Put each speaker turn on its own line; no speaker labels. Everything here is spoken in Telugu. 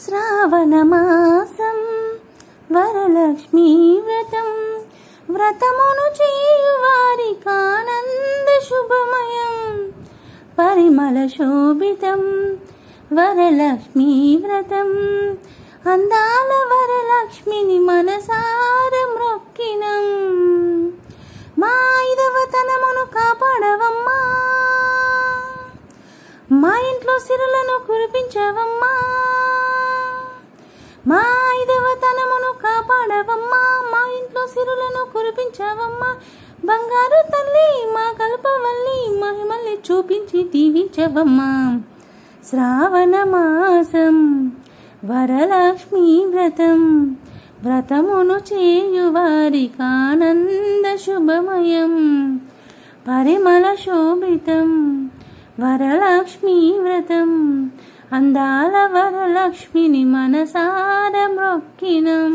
శ్రావణమాసం వరలక్ష్మీ వ్రతం. వ్రతమును చేయు శుభమయం. పరిమళ శోభితం వరలక్ష్మీ వ్రతం. అందాల వరలక్ష్మిని మనసార మ్రొక్కినం. మా ఐదవతనమును కాపాడవమ్మా. మా ఇంట్లో సిరులను కురిపించవమ్మా. ఇంట్లో కురిపించవమ్మా. బంగారు తల్లి మా కల్పవల్లి మహిమల్ని చూపించి దీవించవమ్మా. శ్రావణ మాసం వరలక్ష్మీ వ్రతం వ్రతమును చేయువారికానంద శుభమయం పరిమళ శోభితం వరలక్ష్మీ వ్రతం అందాల వరలక్ష్మిని మనసార మొక్కినం